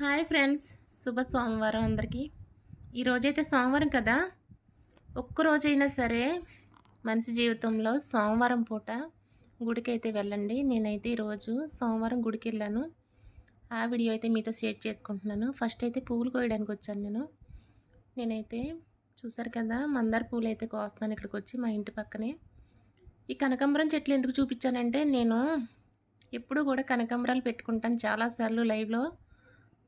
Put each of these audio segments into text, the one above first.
Hi friends శుభ సోమవారం అందరికీ. ఈరోజైతే సోమవారం కదా? ఒక్క రోజైనా సరే మనిషి జీవితంలో సోమవారం పూట గుడికి అయితే వెళ్ళండి. నేనైతే ఈరోజు సోమవారం గుడికి వెళ్ళాను. ఆ వీడియో అయితే మీతో షేర్ చేసుకుంటున్నాను. ఫస్ట్ అయితే పువ్వులు కోయడానికి వచ్చాను నేను. నేనైతే చూసారు కదా మందార పూలు అయితే కోస్తాను ఇక్కడికి వచ్చి మా ఇంటి పక్కనే. ఈ కనకాంబరం చెట్లు ఎందుకు చూపించానంటే నేను ఎప్పుడు కూడా కనకాంబరాలు పెట్టుకుంటాను. చాలాసార్లు లైవ్లో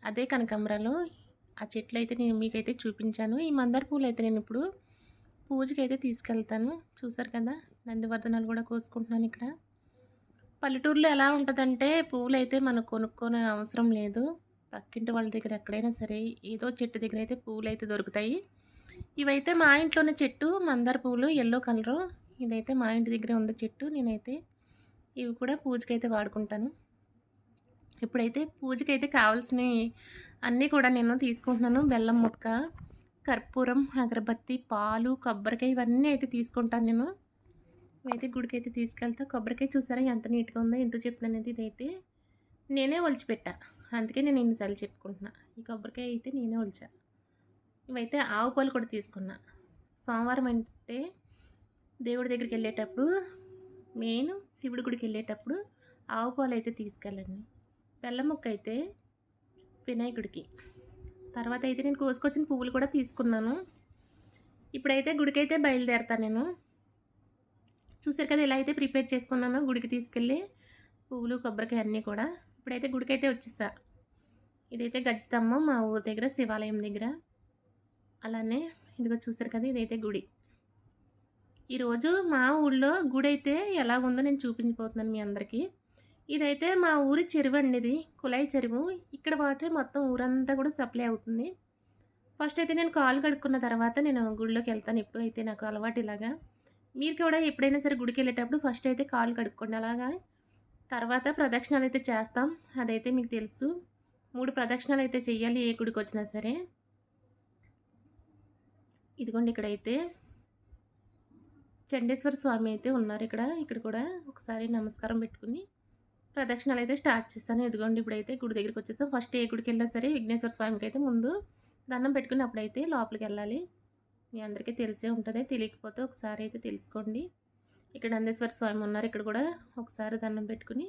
అదే కనకాంబరాలు. ఆ చెట్లు అయితే నేను మీకైతే చూపించాను. ఈ మందార పూలు అయితే నేను ఇప్పుడు పూజకి అయితే తీసుకెళ్తాను. చూసారు కదా? నందివర్ధనాలు కూడా కోసుకుంటున్నాను ఇక్కడ. పల్లెటూరులో ఎలా ఉంటుందంటే పువ్వులు అయితే మనకు కొనుక్కోనే అవసరం లేదు. పక్కింటి వాళ్ళ దగ్గర ఎక్కడైనా సరే ఏదో చెట్టు దగ్గర అయితే పువ్వులు అయితే దొరుకుతాయి. ఇవైతే మా ఇంట్లోనే చెట్టు మందార పువ్వులు ఎల్లో కలరు ఇదైతే మా ఇంటి దగ్గర ఉంది చెట్టు. నేనైతే ఇవి కూడా పూజకి అయితే వాడుకుంటాను. ఇప్పుడైతే పూజకి అయితే కావాల్సినవి అన్నీ కూడా నేను తీసుకుంటున్నాను. బెల్లం ముక్క కర్పూరం అగరబత్తి పాలు కొబ్బరికాయ ఇవన్నీ అయితే తీసుకుంటాను నేను. అయితే గుడికి అయితే తీసుకెళ్తా. కొబ్బరికాయ చూసారా ఎంత నీట్గా ఉందో ఎంత చెప్తున్నాను అనేది ఇదైతే నేనే ఒలిచిపెట్టా. అందుకే నేను ఇన్నిసార్లు చెప్పుకుంటున్నా. ఈ కొబ్బరికాయ అయితే నేనే ఒలిచా. ఇవైతే ఆవు పాలు కూడా తీసుకున్నా. సోమవారం అంటే దేవుడి దగ్గరికి వెళ్ళేటప్పుడు మెయిన్ శివుడి గుడికి వెళ్ళేటప్పుడు ఆవు పాలు అయితే తీసుకెళ్ళండి. బెల్లం ముక్క అయితే వినాయకుడికి. తర్వాత అయితే నేను కోసుకొచ్చిన పువ్వులు కూడా తీసుకున్నాను. ఇప్పుడైతే గుడికైతే బయలుదేరుతాను బయలుదేరతాను నేను. చూసారు కదా ఇలా అయితే ప్రిపేర్ చేసుకున్నాను గుడికి తీసుకెళ్ళి పువ్వులు కొబ్బరికాయ అన్నీ కూడా. ఇప్పుడైతే గుడికైతే వచ్చేసా. ఇదైతే గజస్తంభం మా ఊరి దగ్గర శివాలయం దగ్గర. అలానే ఇదిగో చూసారు కదా ఇదైతే గుడి. ఈరోజు మా ఊళ్ళో గుడి అయితే ఎలా ఉందో నేను చూపించిపోతున్నాను మీ అందరికీ. ఇదైతే మా ఊరి చెరువు అండి ఇది కుళాయి చెరువు. ఇక్కడ వాటర్ మొత్తం ఊరంతా కూడా సప్లై అవుతుంది. ఫస్ట్ అయితే నేను కాలు కడుక్కున్న తర్వాత నేను గుడిలోకి వెళ్తాను. ఇప్పుడు అయితే నాకు అలవాటు ఇలాగా. మీరు కూడా ఎప్పుడైనా సరే గుడికి వెళ్ళేటప్పుడు ఫస్ట్ అయితే కాలు కడుక్కోండి అలాగా. తర్వాత ప్రదక్షిణాలు అయితే చేస్తాం. అదైతే మీకు తెలుసు. మూడు ప్రదక్షిణాలు అయితే చేయాలి ఏ గుడికి వచ్చినా సరే. ఇదిగోండి ఇక్కడైతే చండేశ్వర స్వామి అయితే ఉన్నారు ఇక్కడ. ఇక్కడ కూడా ఒకసారి నమస్కారం పెట్టుకుని ప్రదక్షిణాలు అయితే స్టార్ట్ చేస్తాను. ఇదిగోండి ఇప్పుడైతే గుడి దగ్గరికి వచ్చేసాం. ఫస్ట్ ఏ గుడికి వెళ్ళినా సరే విఘ్నేశ్వర స్వామికి అయితే ముందు దండం పెట్టుకుని అప్పుడైతే లోపలికి వెళ్ళాలి మీ అందరికీ తెలిసే ఉంటుంది. తెలియకపోతే ఒకసారి అయితే తెలుసుకోండి. ఇక్కడ నందేశ్వర స్వామి ఉన్నారు. ఇక్కడ కూడా ఒకసారి దండం పెట్టుకుని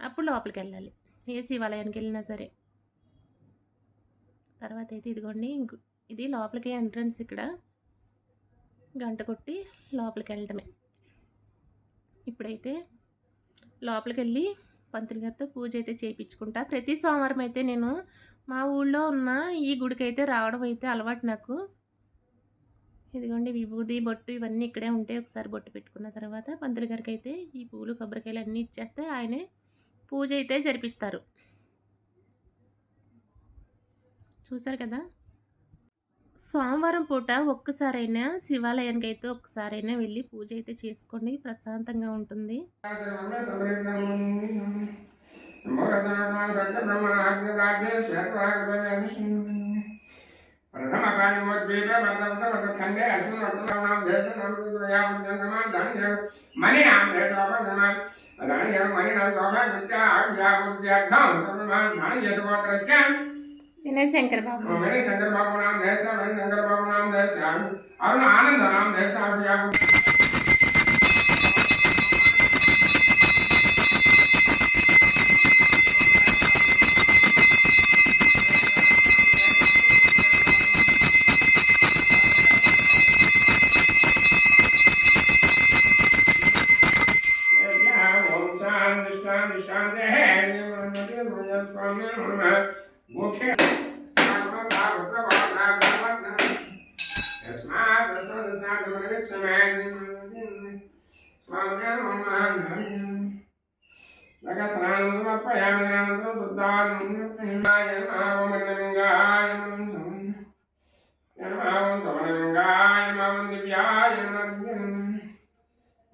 అప్పుడు లోపలికి వెళ్ళాలి ఏ శివాలయానికి వెళ్ళినా సరే. తర్వాత అయితే ఇదిగోండి ఇది లోపలికి ఎంట్రన్స్ ఇక్కడ. గంట కొట్టి లోపలికి వెళ్ళటమే ఇప్పుడైతే లోపలికి వెళ్ళి పంతులు గారితో పూజ అయితే చేయించుకుంటా ప్రతి సోమవారం అయితే నేను మా ఊళ్ళో ఉన్న ఈ గుడికి అయితే రావడం అయితే అలవాటు నాకు. ఇదిగోండి విభూది బొట్టు ఇవన్నీ ఇక్కడే ఉంటాయి ఒకసారి బొట్టు పెట్టుకున్న తర్వాత పంతులు గారికి అయితే ఈ పూలు కొబ్బరికాయలు అన్నీ ఇచ్చేస్తే ఆయనే పూజ అయితే జరిపిస్తారు. చూసారు కదా? సోమవారం పూట ఒక్కసారైనా శివాలయానికి అయితే ఒక్కసారైనా వెళ్ళి పూజ అయితే చేసుకోండి. ప్రశాంతంగా ఉంటుంది. ప్రథమ పాణిమోద్వీపే భద్రంసమతఖండే అశ్వనాం దేశనాం మణినాం దేశోపనమాన్ ಆಡು ಅವನು ಆನಂದ ನಮ್ಮ ದೇಶ ಆಡು ಯಾವ स्वामी मोक्ष सर्वत्र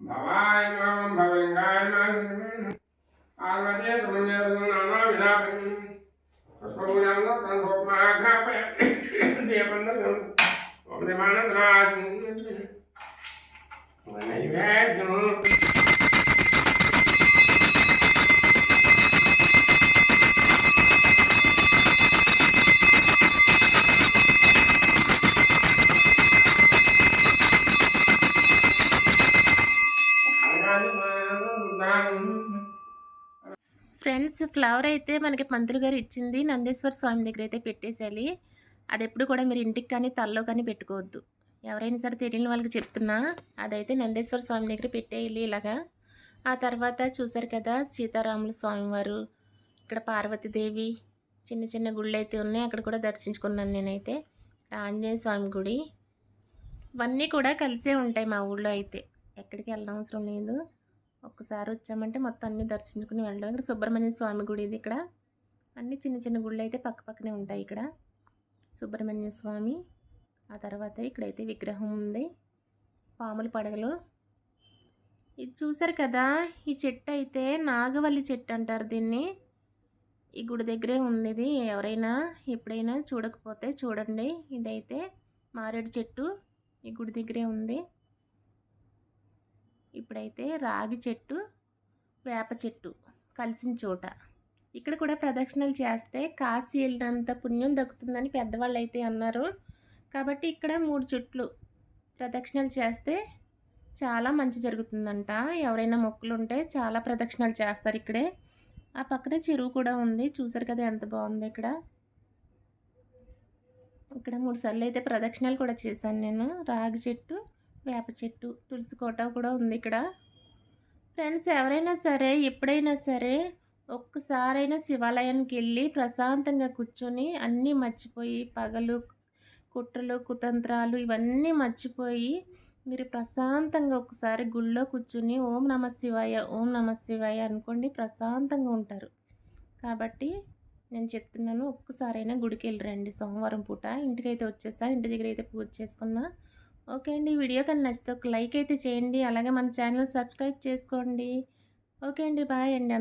నమః భవలింగాయ నమః ఆర్వదే ఫ్రెండ్స్ ఫ్లవర్ అయితే మనకి మంత్రి గారు ఇచ్చింది నందేశ్వర స్వామి దగ్గర అయితే పెట్టేసేయాలి. అది ఎప్పుడు కూడా మీరు ఇంటికి కానీ తలలో కానీ పెట్టుకోవద్దు. ఎవరైనా సరే తెలియని వాళ్ళకి చెప్తున్నా అదైతే నందేశ్వర స్వామి దగ్గర పెట్టేయాలి ఇలాగా. ఆ తర్వాత చూసారు కదా సీతారాముల స్వామివారు ఇక్కడ పార్వతీదేవి చిన్న చిన్న గుళ్ళు అయితే ఉన్నాయి అక్కడ కూడా దర్శించుకున్నాను నేనైతే. ఆంజనేయ స్వామి గుడి. ఇవన్నీ కూడా కలిసే ఉంటాయి మా ఊళ్ళో అయితే. ఎక్కడికి వెళ్ళడం అవసరం లేదు. ఒక్కసారి వచ్చామంటే మొత్తం అన్ని దర్శించుకుని వెళ్ళడం. ఇక్కడ సుబ్రహ్మణ్య స్వామి గుడి ఇది ఇక్కడ. అన్ని చిన్న చిన్న గుళ్ళు అయితే పక్క పక్కనే ఉంటాయి ఇక్కడ. సుబ్రహ్మణ్య స్వామి ఆ తర్వాత ఇక్కడైతే విగ్రహం ఉంది. పాముల పడగలు. ఇది చూసారు కదా ఈ చెట్టు అయితే నాగవల్లి చెట్టు అంటారు దీన్ని. ఈ గుడి దగ్గరే ఉంది ఇది. ఎవరైనా ఎప్పుడైనా చూడకపోతే చూడండి. ఇదైతే మారేడు చెట్టు. ఈ గుడి దగ్గరే ఉంది. ఇప్పుడైతే రాగి చెట్టు వేప చెట్టు కలిసిన చోట. ఇక్కడ కూడా ప్రదక్షిణలు చేస్తే కాశీ వెళ్ళినంత పుణ్యం దక్కుతుందని పెద్దవాళ్ళు అయితే అన్నారు. కాబట్టి ఇక్కడ మూడు చుట్లు ప్రదక్షిణలు చేస్తే చాలా మంచి జరుగుతుందంట. ఎవరైనా మొక్కులు ఉంటే చాలా ప్రదక్షిణలు చేస్తారు ఇక్కడే. ఆ పక్కనే చెరువు కూడా ఉంది. చూసారు కదా ఎంత బాగుంది ఇక్కడ. ఇక్కడ మూడు సార్లు అయితే ప్రదక్షిణలు కూడా చేశాను నేను. రాగి చెట్టు వేప చెట్టు తులసి కోట కూడా ఉంది ఇక్కడ. ఫ్రెండ్స్ ఎవరైనా సరే ఎప్పుడైనా సరే ఒక్కసారైనా శివాలయానికి వెళ్ళి ప్రశాంతంగా కూర్చొని అన్నీ మర్చిపోయి పగలు కుట్రలు కుతంత్రాలు ఇవన్నీ మర్చిపోయి మీరు ప్రశాంతంగా ఒకసారి గుళ్ళో కూర్చుని ఓం నమ శివాయ ఓం నమ శివాయ అనుకోండి ప్రశాంతంగా ఉంటారు. కాబట్టి నేను చెప్తున్నాను ఒక్కసారైనా గుడికి వెళ్ళి రండి సోమవారం పూట. ఇంటికైతే వచ్చేసా ఇంటి దగ్గర అయితే పూజ చేసుకున్నా. ఓకే అండి వీడియో కానీ నచ్చితే ఒక లైక్ అయితే చేయండి. అలాగే మన ఛానల్ సబ్స్క్రైబ్ చేసుకోండి. ఓకే అండి బాయ్ అండి